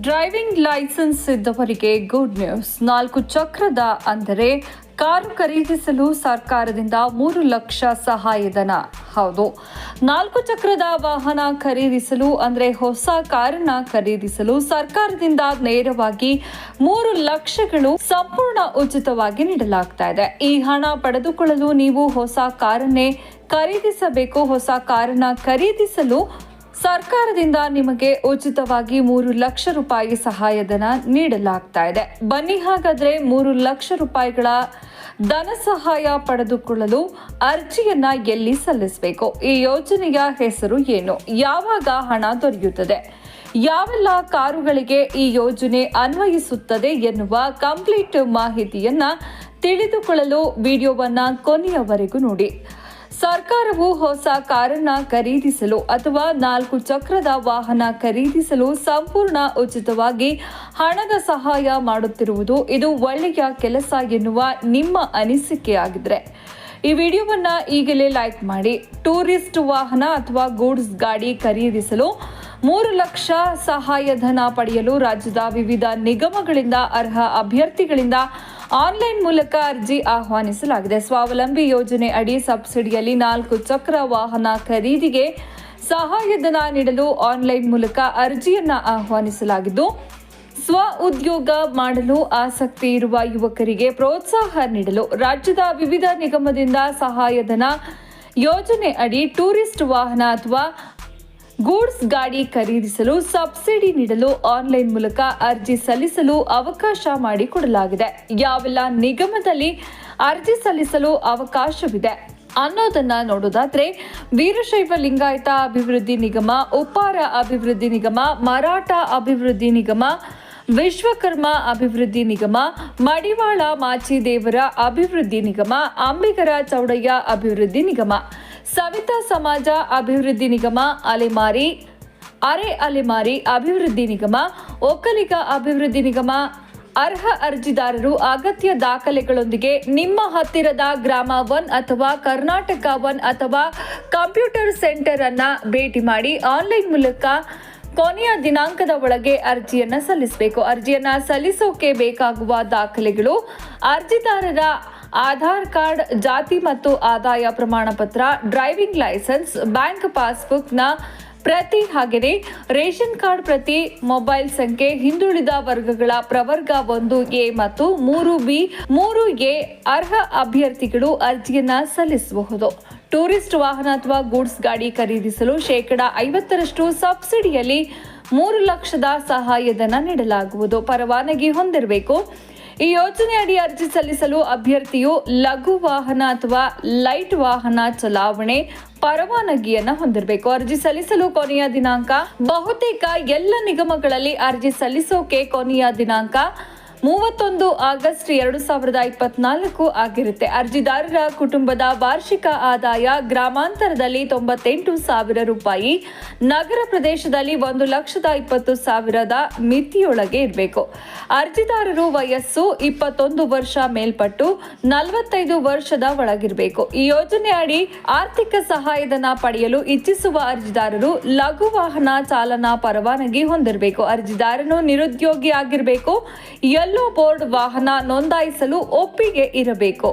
Driving licence ಇದ್ದವರಿಗೆ good news. ನಾಲ್ಕು ಚಕ್ರದ ಅಂದರೆ ಕಾರು ಖರೀದಿಸಲು ಸರ್ಕಾರದಿಂದ ಮೂರು ಲಕ್ಷ ಸಹಾಯಧನ. ಹೌದು. ನಾಲ್ಕು ಚಕ್ರದ ವಾಹನ ಖರೀದಿಸಲು ಅಂದರೆ ಹೊಸ ಕಾರನ್ನ ಖರೀದಿಸಲು ಸರ್ಕಾರದಿಂದ ನೇರವಾಗಿ ಮೂರು ಲಕ್ಷಗಳು ಸಂಪೂರ್ಣ ಉಚಿತವಾಗಿ ನೀಡಲಾಗ್ತಾ ಇದೆ. ಈ ಹಣ ಪಡೆದುಕೊಳ್ಳಲು ನೀವು ಹೊಸ ಕಾರನ್ನೇ ಖರೀದಿಸಬೇಕು, ಹೊಸ ಕಾರನ್ನ ಖರೀದಿಸಲು ಸರ್ಕಾರದಿಂದ ನಿಮಗೆ ಉಚಿತವಾಗಿ ಮೂರು ಲಕ್ಷ ರೂಪಾಯಿ ಸಹಾಯಧನ ನೀಡಲಾಗ್ತಾ ಇದೆ. ಬನ್ನಿ ಹಾಗಾದ್ರೆ ಮೂರು ಲಕ್ಷ ರೂಪಾಯಿಗಳ ಧನ ಸಹಾಯ ಪಡೆದುಕೊಳ್ಳಲು ಅರ್ಜಿಯನ್ನ ಎಲ್ಲಿ ಸಲ್ಲಿಸಬೇಕು? ಈ ಯೋಜನೆಯ ಹೆಸರು ಏನು? ಯಾವಾಗ ಹಣ ದೊರೆಯುತ್ತದೆ? ಯಾವೆಲ್ಲ ಕಾರುಗಳಿಗೆ ಈ ಯೋಜನೆ ಅನ್ವಯಿಸುತ್ತದೆ ಎನ್ನುವ ಕಂಪ್ಲೀಟ್ ಮಾಹಿತಿಯನ್ನ ತಿಳಿದುಕೊಳ್ಳಲು ವಿಡಿಯೋವನ್ನ ಕೊನೆಯವರೆಗೂ ನೋಡಿ. ಸರ್ಕಾರವು ಹೊಸ ಕಾರನ್ನ ಖರೀದಿಸಲು ಅಥವಾ ನಾಲ್ಕು ಚಕ್ರದ ವಾಹನ ಖರೀದಿಸಲು ಸಂಪೂರ್ಣ ಉಚಿತವಾಗಿ ಹಣದ ಸಹಾಯ ಮಾಡುತ್ತಿರುವುದು ಇದು ಒಳ್ಳೆಯ ಕೆಲಸ ಎನ್ನುವ ನಿಮ್ಮ ಅನಿಸಿಕೆಯಾಗಿದ್ರೆ. ಈ ವಿಡಿಯೋವನ್ನ ಈಗಲೇ ಲೈಕ್ ಮಾಡಿ. ಟೂರಿಸ್ಟ್ ವಾಹನ ಅಥವಾ ಗೂಡ್ಸ್ ಗಾಡಿ ಖರೀದಿಸಲು ಮೂರು ಲಕ್ಷ ಸಹಾಯಧನ ಪಡೆಯಲು ರಾಜ್ಯದ ವಿವಿಧ ನಿಗಮಗಳಿಂದ ಅರ್ಹ ಅಭ್ಯರ್ಥಿಗಳಿಂದ ಆನ್ಲೈನ್ ಮೂಲಕ ಅರ್ಜಿ ಆಹ್ವಾನಿಸಲಾಗಿದೆ. ಸ್ವಾವಲಂಬಿ ಯೋಜನೆ ಅಡಿ ಸಬ್ಸಿಡಿಯಲ್ಲಿ ನಾಲ್ಕು ಚಕ್ರ ವಾಹನ ಖರೀದಿಗೆ ಸಹಾಯಧನ ನೀಡಲು ಆನ್ಲೈನ್ ಮೂಲಕ ಅರ್ಜಿಯನ್ನ ಆಹ್ವಾನಿಸಲಾಗಿದ್ದು, ಸ್ವ ಉದ್ಯೋಗ ಮಾಡಲು ಆಸಕ್ತಿ ಇರುವ ಯುವಕರಿಗೆ ಪ್ರೋತ್ಸಾಹ ನೀಡಲು ರಾಜ್ಯದ ವಿವಿಧ ನಿಗಮದಿಂದ ಸಹಾಯಧನ ಯೋಜನೆ ಅಡಿ ಟೂರಿಸ್ಟ್ ವಾಹನ ಅಥವಾ ಗೂಡ್ಸ್ ಗಾಡಿ ಖರೀದಿಸಲು ಸಬ್ಸಿಡಿ ನೀಡಲು ಆನ್ಲೈನ್ ಮೂಲಕ ಅರ್ಜಿ ಸಲ್ಲಿಸಲು ಅವಕಾಶ ಮಾಡಿಕೊಡಲಾಗಿದೆ. ಯಾವೆಲ್ಲ ನಿಗಮದಲ್ಲಿ ಅರ್ಜಿ ಸಲ್ಲಿಸಲು ಅವಕಾಶವಿದೆ ಅನ್ನೋದನ್ನ ನೋಡೋದಾದ್ರೆ, ವೀರಶೈವ ಲಿಂಗಾಯತ ಅಭಿವೃದ್ಧಿ ನಿಗಮ, ಉಪ್ಪಾರ ಅಭಿವೃದ್ಧಿ ನಿಗಮ, ಮರಾಠ ಅಭಿವೃದ್ಧಿ ನಿಗಮ, ವಿಶ್ವಕರ್ಮ ಅಭಿವೃದ್ಧಿ ನಿಗಮ, ಮಡಿವಾಳ ಮಾಚಿದೇವರ ಅಭಿವೃದ್ಧಿ ನಿಗಮ, ಅಂಬಿಗರ ಚೌಡಯ್ಯ ಅಭಿವೃದ್ಧಿ ನಿಗಮ. ಸವಿತಾ ಸಮಾಜ ಅಭಿವೃದ್ಧಿ ನಿಗಮ ಅಲೆಮಾರಿ, ಅರೆ ಅಲೆಮಾರಿ ಅಭಿವೃದ್ಧಿ ನಿಗಮ, ಒಕ್ಕಲಿಗ ಅಭಿವೃದ್ಧಿ ನಿಗಮ, ಅರ್ಹ ಅರ್ಜಿದಾರರು ಅಗತ್ಯ ದಾಖಲೆಗಳೊಂದಿಗೆ ನಿಮ್ಮ ಹತ್ತಿರದ ಗ್ರಾಮ ಒನ್ ಅಥವಾ ಕರ್ನಾಟಕ ಒನ್ ಅಥವಾ ಕಂಪ್ಯೂಟರ್ ಸೆಂಟರ್ ಅನ್ನ ಭೇಟಿ ಮಾಡಿ ಆನ್ಲೈನ್ ಮೂಲಕ ಕೊನೆಯ ದಿನಾಂಕದ ಒಳಗೆ ಅರ್ಜಿಯನ್ನು ಸಲ್ಲಿಸಬೇಕು. ಅರ್ಜಿಯನ್ನು ಸಲ್ಲಿಸೋಕೆ ಬೇಕಾಗುವ ದಾಖಲೆಗಳು ಅರ್ಜಿದಾರರ ಆಧಾರ್ ಕಾರ್ಡ್, ಜಾತಿ ಮತ್ತು ಆದಾಯ ಪ್ರಮಾಣ ಪತ್ರ, ಡ್ರೈವಿಂಗ್ ಲೈಸೆನ್ಸ್, ಬ್ಯಾಂಕ್ ಪಾಸ್ಬುಕ್ನ ಪ್ರತಿ ಹಾಗೆಯೇ ರೇಷನ್ ಕಾರ್ಡ್ ಪ್ರತಿ ಮೊಬೈಲ್ ಸಂಖ್ಯೆ, ಹಿಂದುಳಿದ ವರ್ಗಗಳ ಪ್ರವರ್ಗ ಒಂದು ಎ ಮತ್ತು ಮೂರು ಬಿ, ಮೂರು ಎ ಅರ್ಹ ಅಭ್ಯರ್ಥಿಗಳು ಅರ್ಜಿಯನ್ನ ಸಲ್ಲಿಸಬಹುದು. ಟೂರಿಸ್ಟ್ ವಾಹನ ಅಥವಾ ಗೂಡ್ಸ್ ಗಾಡಿ ಖರೀದಿಸಲು ಶೇಕಡ ಐವತ್ತರಷ್ಟು ಸಬ್ಸಿಡಿಯಲ್ಲಿ ಮೂರು ಲಕ್ಷದ ಸಹಾಯಧನ ನೀಡಲಾಗುವುದು. ಪರವಾನಗಿ ಹೊಂದಿರಬೇಕು. ಈ ಯೋಜನೆಯಡಿ ಅರ್ಜಿ ಸಲ್ಲಿಸಲು ಅಭ್ಯರ್ಥಿಯು ಲಘು ವಾಹನ ಅಥವಾ ಲೈಟ್ ವಾಹನ ಚಲಾವಣೆ, ಪರವಾನಗಿಯನ್ನ ಹೊಂದಿರಬೇಕು. ಅರ್ಜಿ ಸಲ್ಲಿಸಲು ಕೊನೆಯ ದಿನಾಂಕ ಬಹುತೇಕ ಎಲ್ಲ ನಿಗಮಗಳಲ್ಲಿ ಅರ್ಜಿ ಸಲ್ಲಿಸೋಕೆ ಕೊನೆಯ ದಿನಾಂಕ ಮೂವತ್ತೊಂದು ಆಗಸ್ಟ್ ಎರಡು ಸಾವಿರದ ಇಪ್ಪತ್ನಾಲ್ಕು ಆಗಿರುತ್ತೆ. ಅರ್ಜಿದಾರರ ಕುಟುಂಬದ ವಾರ್ಷಿಕ ಆದಾಯ ಗ್ರಾಮಾಂತರದಲ್ಲಿ ತೊಂಬತ್ತೆಂಟು ಸಾವಿರ ರೂಪಾಯಿ. ನಗರ ಪ್ರದೇಶದಲ್ಲಿ ಒಂದು ಲಕ್ಷದ ಇಪ್ಪತ್ತು ಸಾವಿರದ ಮಿತಿಯೊಳಗೆ ಇರಬೇಕು. ಅರ್ಜಿದಾರರು ವಯಸ್ಸು ಇಪ್ಪತ್ತೊಂದು ವರ್ಷ ಮೇಲ್ಪಟ್ಟು ನಲವತ್ತೈದು ವರ್ಷದ ಒಳಗಿರಬೇಕು. ಈ ಯೋಜನೆ ಅಡಿ ಆರ್ಥಿಕ ಸಹಾಯಧನ ಪಡೆಯಲು ಇಚ್ಛಿಸುವ ಅರ್ಜಿದಾರರು ಲಘು ವಾಹನ ಚಾಲನಾ ಪರವಾನಗಿ ಹೊಂದಿರಬೇಕು. ಅರ್ಜಿದಾರನು ನಿರುದ್ಯೋಗಿ ಆಗಿರಬೇಕು ಯೆಲ್ಲೋ ಬೋರ್ಡ್ ವಾಹನ ನೋಂದಾಯಿಸಲು ಒಪ್ಪಿಗೆ ಇರಬೇಕು.